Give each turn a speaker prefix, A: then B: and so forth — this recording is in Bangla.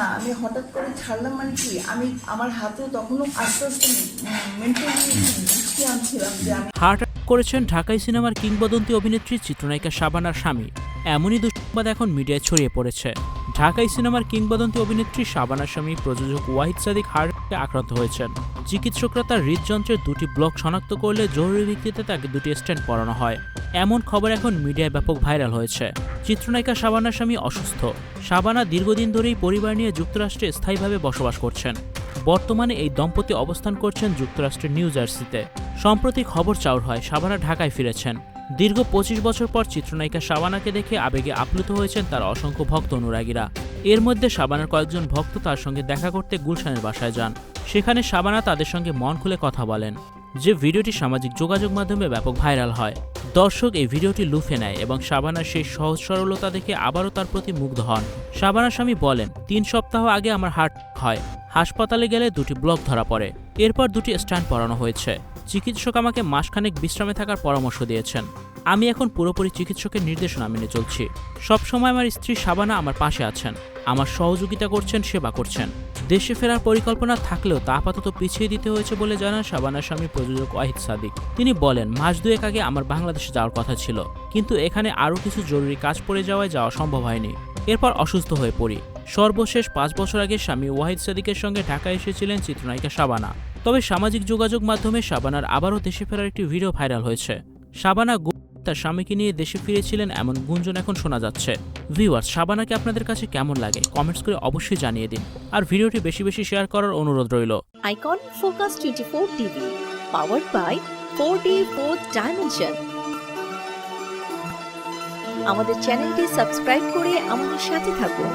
A: না, আমি হঠাৎ করে ছাড়লাম মানে কি, আমি আমার হাতেও তখনও আস্তে আস্তে মেন্টালি আনছিলাম যে আমি
B: হার্ট করেছেন ঢাকাই সিনেমার কিংবদন্তি অভিনেত্রী চিত্রনায়িকা শাবানার স্বামী। এমনই দুঃসংবাদ এখন মিডিয়ায় ছড়িয়ে পড়েছে। ঢাকাই সিনেমার কিংবদন্তি অভিনেত্রী শাবানা স্বামী প্রযোজক ওয়াহিদ সাদিক হার্ট আক্রান্ত হয়েছেন। চিকিৎসকরা তার হৃদযন্ত্রের দুটি ব্লক শনাক্ত করলে জরুরি ভিত্তিতে তাকে দুটি স্ট্যান্ড পরানো হয়। এমন খবর এখন মিডিয়ায় ব্যাপক ভাইরাল হয়েছে। চিত্রনায়িকা শাবানা স্বামী অসুস্থ। শাবানা দীর্ঘদিন ধরেই পরিবার নিয়ে যুক্তরাষ্ট্রে স্থায়ীভাবে বসবাস করছেন। বর্তমানে এই দম্পতি অবস্থান করছেন যুক্তরাষ্ট্রের নিউ জার্সিতে। সম্প্রতি খবর চাউর হয়, শাবানা ঢাকায় ফিরেছেন। দীর্ঘ পঁচিশ বছর পর চিত্রনায়িকা শাবানাকে দেখে আবেগে আপ্লুত হয়েছেন তার অসংখ্য ভক্ত অনুরাগীরা। এর মধ্যে শাবানার কয়েকজন ভক্ত তার সঙ্গে দেখা করতে গুলশানের বাসায় যান। সেখানে শাবানা তাদের সঙ্গে মন খুলে কথা বলেন। যে ভিডিওটি সামাজিক যোগাযোগ মাধ্যমে ব্যাপক ভাইরাল হয়। দর্শক এই ভিডিওটি লুফে নেয় এবং শাবানার সেই সহজ সরলতা দেখে আবারও তার প্রতি মুগ্ধ হন। শাবানার স্বামী বলেন, তিন সপ্তাহ আগে আমার হার্ট হয়। হাসপাতালে গেলে দুটি ব্লক ধরা পড়ে। এরপর দুটি স্ট্যান্ড পরানো হয়েছে। চিকিৎসক আমাকে মাসখানেক বিশ্রামে থাকার পরামর্শ দিয়েছেন। আমি এখন পুরোপুরি চিকিৎসকের নির্দেশনা মেনে চলছি। সবসময় আমার স্ত্রী শাবানা আমার পাশে আছেন। আমার সহযোগিতা করছেন, সেবা করছেন। দেশে ফেরার পরিকল্পনা থাকলেও তা আপাতত পিছিয়ে দিতে হয়েছে বলে জানান শাবানার স্বামী প্রযোজক ওয়াহিদ সাদিক। তিনি বলেন, মাস দুয়েক আগে আমার বাংলাদেশে যাওয়ার কথা ছিল। কিন্তু এখানে আরও কিছু জরুরি কাজ পড়ে যাওয়ায় যাওয়া সম্ভব হয়নি। এরপর অসুস্থ হয়ে পড়ি। সর্বশেষ পাঁচ বছর আগে স্বামী ওয়াহিদ সাদিকের সঙ্গে ঢাকায় এসেছিলেন চিত্রনায়িকা শাবানা তবে সামাজিক যোগাযোগ মাধ্যমে শাবানার আবারও দেশে ফেরার একটি ভিডিও ভাইরাল হয়েছে। শাবানা তার স্বামীকে নিয়ে দেশে ফিরেছিলেন এমন গুঞ্জন এখন শোনা যাচ্ছে। ভিউয়ার্স শাবানাকে আপনাদের কাছে কেমন লাগে? কমেন্টস করে অবশ্যই জানিয়ে দিন। আর ভিডিওটি বেশি বেশি শেয়ার করার অনুরোধ রইল।
C: Icon Focus 24 TV, powered by 4D 4th Dimension. আমাদের চ্যানেলটি সাবস্ক্রাইব করে আমাদের সাথে থাকুন।